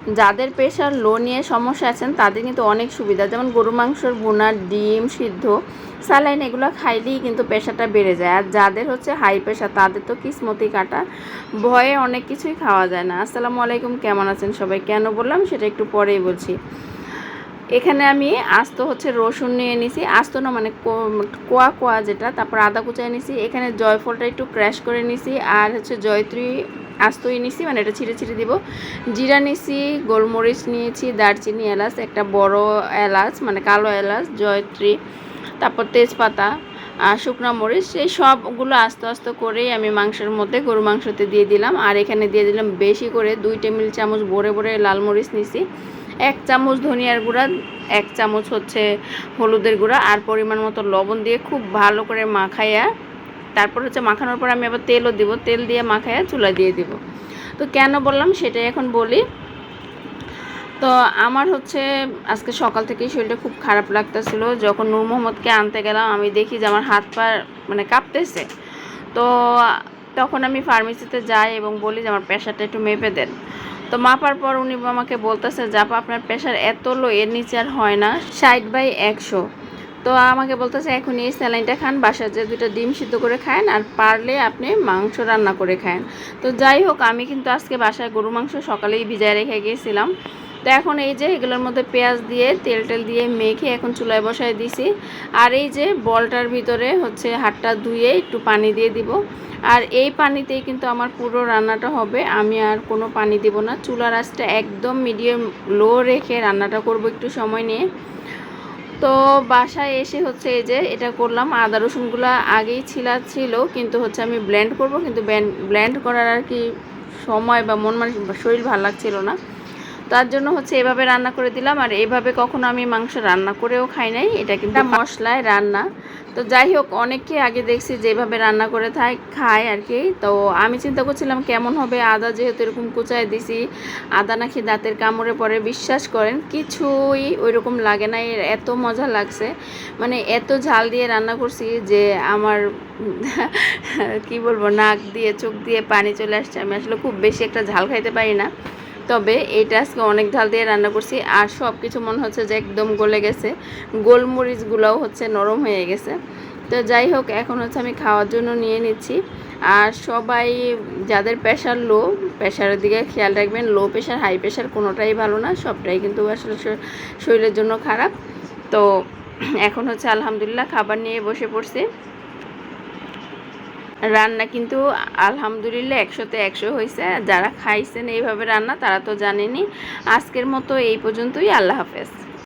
যাদের pressure low নিয়ে সমস্যা আছেন, তাদের কিন্তু অনেক সুবিধা। যেমন গরু মাংসর ভুনার ডিম সিদ্ধ, স্যালাইন এগুলো খাইলেই কিন্তু প্রেশারটা বেড়ে যায়। আর যাদের হচ্ছে হাই প্রেশার তাদের তো কিসমতি কাটা, ভয়ে অনেক কিছুই খাওয়া যায় না। আসসালামু আলাইকুম, কেমন আছেন সবাই? কেন বললাম, সেটা একটু পরেই বলছি। এখানে আমি আস্ত হচ্ছে রসুন নিয়ে নিছি। আস্ত না মানে কোয়া কোয়া যেটা, তারপর আদা কুচায় নিছি। এখানে জয়ফলটা একটু ক্র্যাশ করে নিছি আর হচ্ছে জয়ত্রী আস্তই নিছি মানে এটা ছিঁড়ে ছিঁড়ে দিব। জিরা নিছি, গোলমরিচ নিয়েছি, দারচিনি এলাচ, একটা বড় এলাচ মানে কালো এলাচ, জয়ত্রী, তারপর তেজপাতা, আর শুকনো মরিচ, এই সবগুলো আস্তে আস্তে করেই আমি মাংসের মধ্যে গরু মাংসতে দিয়ে দিলাম। আর এখানে দিয়ে দিলাম বেশি করে দুই টেবিল চামচ ভরে ভরে লাল মরিচ নিছি। এক চামচ ধনিয়ার গুঁড়া, এক চামচ হচ্ছে হলুদের গুঁড়া আর পরিমাণ মতো লবণ দিয়ে খুব ভালো করে মাখাইয়া, তারপর হচ্ছে মাখানোর পর আমি আবার তেলও দিব, তেল দিয়ে মাখাইয়া চুলা দিয়ে দিব। তো কেন বললাম সেটাই এখন বলি। তো আমার হচ্ছে আজকে সকাল থেকেই শরীরটা খুব খারাপ লাগতেছিল। যখন নূর মোহাম্মদকে আনতে গেলাম, আমি দেখি যে আমার হাত পা মানে কাঁপতেছে। তো তখন আমি ফার্মেসিতে যাই এবং বলি যে আমার প্রেশারটা একটু মেপে দেন। তো মাপার পর উনি আমাকে বলতেছে, যে আপা, আপনার প্রেশার এত লো এর নিচে আর হয় না। ষাট বাই একশো। তো আমাকে বলতেছে, এখন এই স্যালাইনটা খান বাসার যে দুটো ডিম সিদ্ধ করে খান আর পারলে আপনি মাংস রান্না করে খান তো যাই হোক, আমি কিন্তু আজকে বাসায় গরু মাংস সকালেই ভিজায় রেখে গিয়েছিলাম। তো এখন এই যে এগুলোর মধ্যে পেঁয়াজ দিয়ে, তেল টেল দিয়ে মেখে এখন চুলায় বসায় দিছি। আর এই যে বলটার ভিতরে হচ্ছে হাতটা ধুয়ে একটু পানি দিয়ে দিব। আর এই পানিতেই কিন্তু আমার পুরো রান্নাটা হবে। আমি আর কোনো পানি দিব না। চুলার আঁচটা একদম মিডিয়াম, লো রেখে রান্নাটা করব একটু সময় নিয়ে। তো বাসায় এসে হচ্ছে এই যে এটা করলাম। আদা রসুনগুলো আগেই ছিলা ছিল, কিন্তু হচ্ছে আমি ব্লেন্ড করব। কিন্তু ব্লেন্ড করার আর কি সময় বা মন মানে শরীর ভালো লাগছিল না। তার জন্য হচ্ছে এভাবে রান্না করে দিলাম আর এভাবে কখনো আমি মাংস রান্না করেও খাই নাই। এটা কিন্তু মশলায় রান্না। তো যাই হোক অনেককে আগে দেখছি যেভাবে রান্না করে থাই খায় আর কি। তো আমি চিন্তা করছিলাম কেমন হবে আদা যেহেতু এরকম কুচায় দিছি আদা নাকি দাঁতের কামড়ে পরে বিশ্বাস করেন কিছুই ওই রকম লাগে না এর এত মজা লাগছে। মানে এত ঝাল দিয়ে রান্না করছি যে আমার কি বলব নাক দিয়ে চোখ দিয়ে পানি চলে আসছে। আমি আসলে খুব বেশি একটা ঝাল খাইতে পারি না। তবে এটা আজকে অনেক ঝাল দিয়ে রান্না করছি আর সব কিছু মনে হচ্ছে যে একদম গলে গেছে। গোলমরিচগুলোও হচ্ছে নরম হয়ে গেছে। তো যাই হোক, এখন হচ্ছে আমি খাওয়ার জন্য নিয়ে নিচ্ছি। আর সবাই, যাদের প্রেশার লো, প্রেশারের দিকে খেয়াল রাখবেন, লো প্রেশার, হাই প্রেশার কোনোটাই ভালো না, সবটাই কিন্তু আসলে শরীরের জন্য খারাপ। তো এখন হচ্ছে আলহামদুলিল্লাহ খাবার নিয়ে বসে পড়ছি। রান্না কিন্তু আলহামদুলিল্লাহ একশোতে একশো হয়েছে। যারা খাইছেন এইভাবে রান্না, তারা তো জানেনি আজকের মতো এই পর্যন্তই। আল্লাহ হাফেজ।